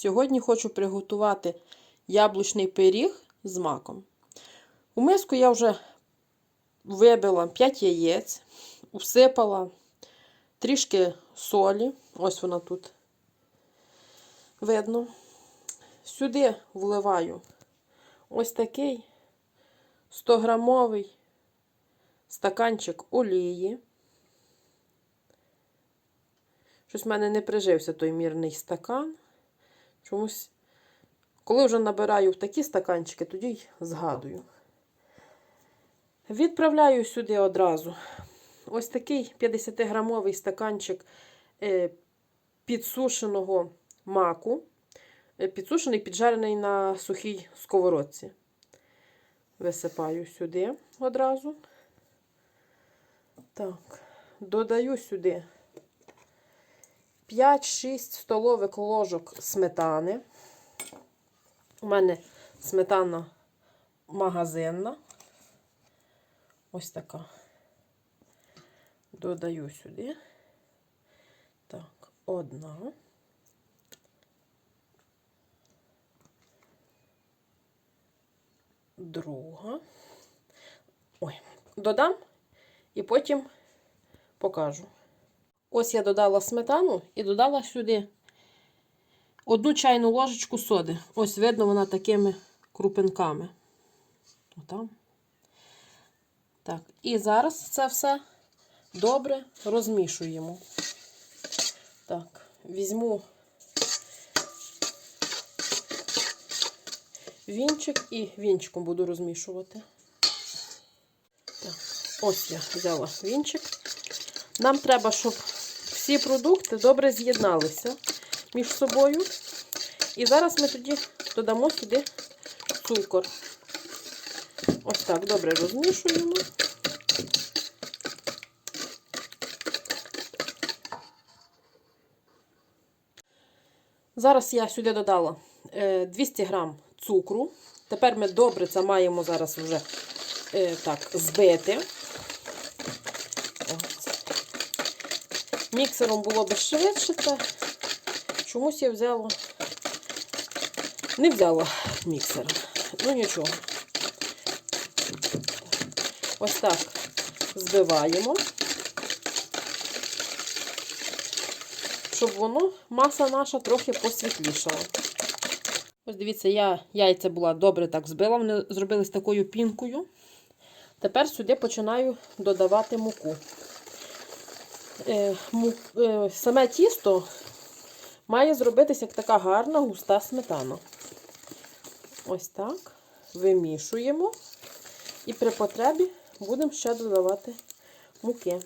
Сьогодні хочу приготувати яблучний пиріг з маком. У миску я вже вибила 5 яєць, всипала трішки солі, ось вона тут видно. Сюди вливаю ось такий 100-грамовий стаканчик олії. Щось в мене не прижився той мірний стакан. Чомусь, коли вже набираю в такі стаканчики, тоді й згадую. Відправляю сюди одразу ось такий 50-грамовий стаканчик е, підсушеного маку. Е, Підсушений, піджарений на сухій сковородці. Висипаю сюди одразу. Так, додаю сюди 5-6 столових ложок сметани. У мене сметана магазинна. Ось така. Додаю сюди. Так, одна. Друга. Ой, додам і потім покажу. Ось я додала сметану і додала сюди одну чайну ложечку соди. Ось видно вона такими крупинками. Отам. Так, і зараз це все добре розмішуємо. Так, візьму вінчик і вінчиком буду розмішувати. Так, ось я взяла вінчик. Нам треба, щоб всі продукти добре з'єдналися між собою. І зараз ми тоді додамо сюди цукор. Ось так добре розмішуємо. Зараз я сюди додала е, 200 грам цукру. Тепер ми добре це маємо зараз вже е, так збити. Міксером було би швидше, та чомусь я взяла, не взяла міксер. Ну нічого. Ось так збиваємо, щоб воно, маса наша трохи посвітлішала. Ось дивіться, я яйця була добре так збила, вони зробились такою пінкою. Тепер сюди починаю додавати муку. Е, е, саме тісто має зробитися як така гарна густа сметана. Ось так. Вимішуємо. І при потребі будемо ще додавати муки.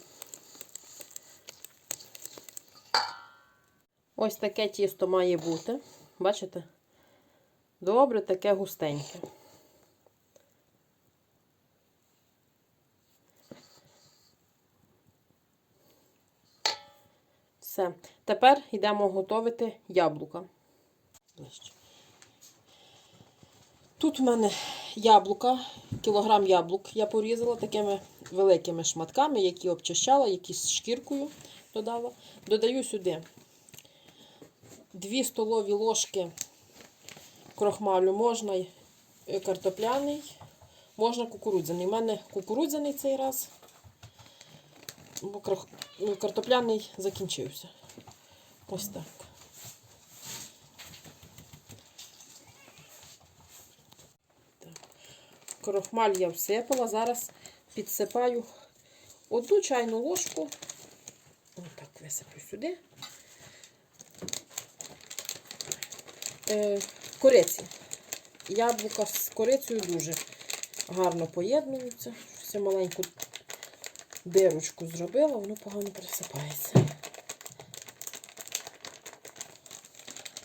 Ось таке тісто має бути. Бачите? Добре, таке густеньке. Все. Тепер йдемо готувати яблука. Тут в мене яблука, кілограм яблук я порізала такими великими шматками, які обчищала, які з шкіркою додала. Додаю сюди 2 столові ложки крохмалю, можна картопляний, можна кукурудзяний. У мене кукурудзяний цей раз, бо картопляний закінчився. Ось так. Крохмаль я всипала. Зараз підсипаю одну чайну ложку. Отак висиплю сюди. Е, кориці. Яблука з корицею дуже гарно поєднуються. Я маленьку дирочку зробила, воно погано присипається.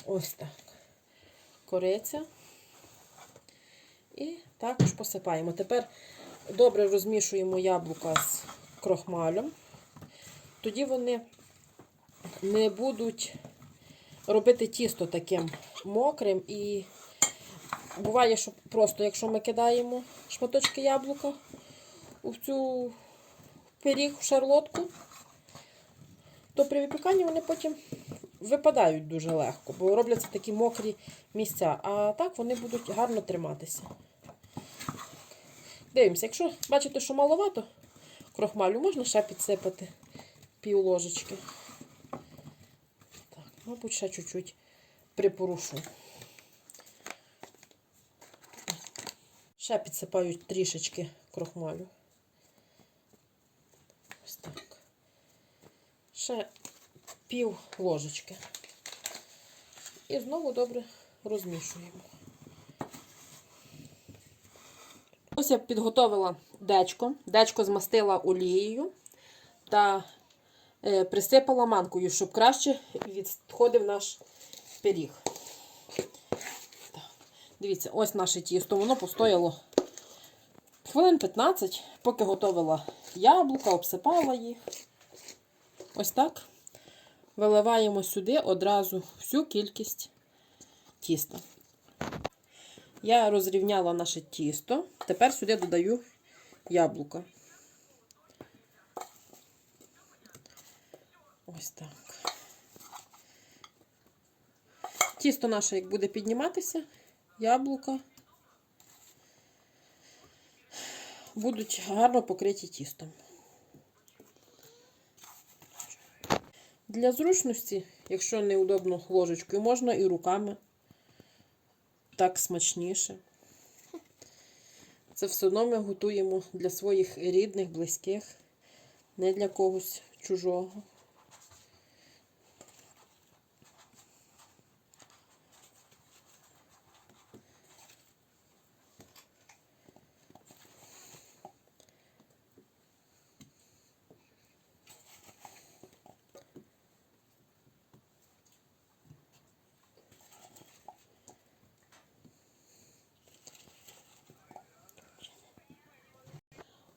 Ось так. Кориця. І також посипаємо. Тепер добре розмішуємо яблука з крохмалем. Тоді вони не будуть робити тісто таким мокрим. І буває, що просто, якщо ми кидаємо шматочки яблука у цю пиріг, в шарлотку, то при випіканні вони потім випадають дуже легко, бо робляться такі мокрі місця. А так вони будуть гарно триматися. Дивимося, якщо бачите, що маловато крохмалю, можна ще підсипати пів ложечки. Так, мабуть, ще чуть-чуть припорушу. Ще підсипаю трішечки крохмалю. Ось так. Ще пів ложечки. І знову добре розмішуємо. Ось я підготовила дечко. Дечко змастила олією та е, присипала манкою, щоб краще відходив наш пиріг. Дивіться, ось наше тісто. Воно постояло хвилин 15, поки готувала яблука, обсипала їх. Ось так. Виливаємо сюди одразу всю кількість тіста. Я розрівняла наше тісто. Тепер сюди додаю яблука. Ось так. Тісто наше, як буде підніматися, яблука будуть гарно покриті тістом. Для зручності, якщо неудобно ложечкою, можна і руками. Так смачніше. Це все одно ми готуємо для своїх рідних, близьких, не для когось чужого.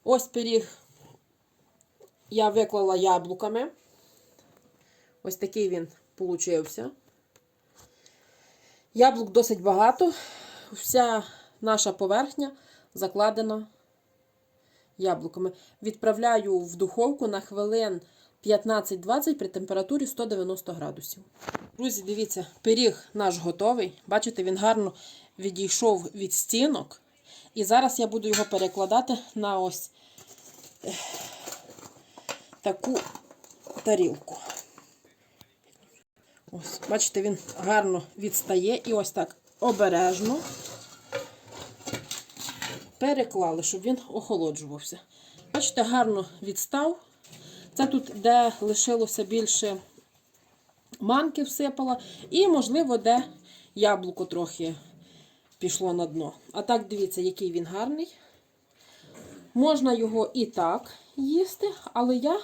Ось пиріг я виклала яблуками. Ось такий він получився. Яблук досить багато. Вся наша поверхня закладена яблуками. Відправляю в духовку на хвилин 15-20 при температурі 190 градусів. Друзі, дивіться, пиріг наш готовий. Бачите, він гарно відійшов від стінок. І зараз я буду його перекладати на ось таку тарілку. Ось, бачите, він гарно відстає і ось так обережно переклали, щоб він охолоджувався. Бачите, гарно відстав. Це тут, де лишилося більше манки всипала, і, можливо, де яблуко трохи пішло на дно. А так, дивіться, який він гарний. Можна його і так їсти, але я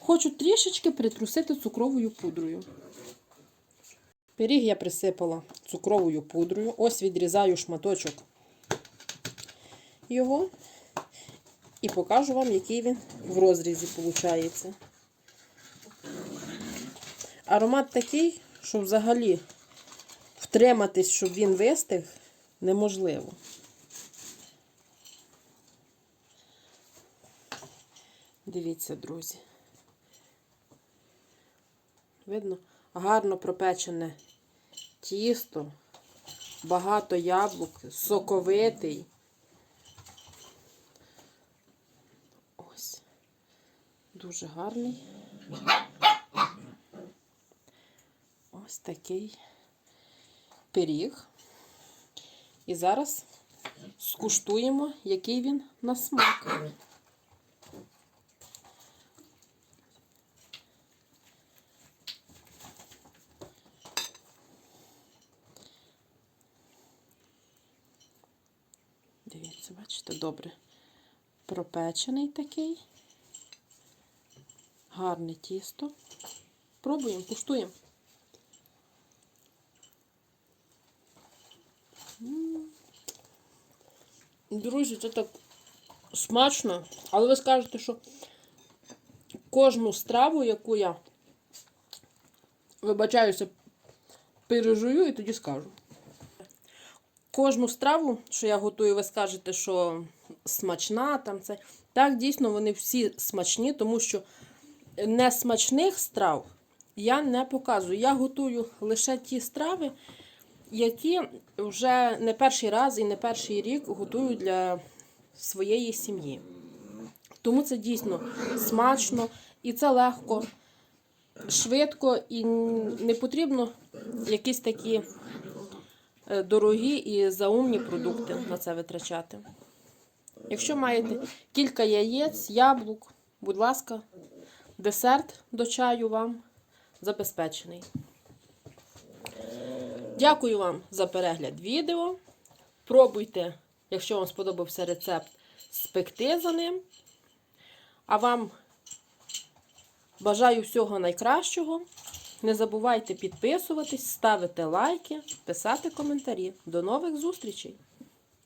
хочу трішечки притрусити цукровою пудрою. Пиріг я присипала цукровою пудрою. Ось відрізаю шматочок його і покажу вам, який він в розрізі виходить. Аромат такий, що взагалі втриматись, щоб він вистиг, неможливо. Дивіться, друзі. Видно? Гарно пропечене тісто, багато яблук, соковитий. Ось. Дуже гарний. Ось такий пиріг. І зараз скуштуємо, який він на смак. Дивіться, бачите, добре пропечений такий. Гарне тісто. Пробуємо, куштуємо. Друзі, це так смачно, але ви скажете, що кожну страву, яку я вибачаюся, пережую і тоді скажу. Кожну страву, що я готую, ви скажете, що смачна там це. Так, дійсно, вони всі смачні, тому що несмачних страв я не показую. Я готую лише ті страви, які вже не перший раз і не перший рік готую для своєї сім'ї. Тому це дійсно смачно і це легко, швидко і не потрібно якісь такі е, дорогі і заумні продукти на це витрачати. Якщо маєте кілька яєць, яблук, будь ласка, десерт до чаю вам забезпечений. Дякую вам за перегляд відео. Пробуйте, якщо вам сподобався рецепт, спекти за ним. А вам бажаю всього найкращого. Не забувайте підписуватись, ставити лайки, писати коментарі. До нових зустрічей!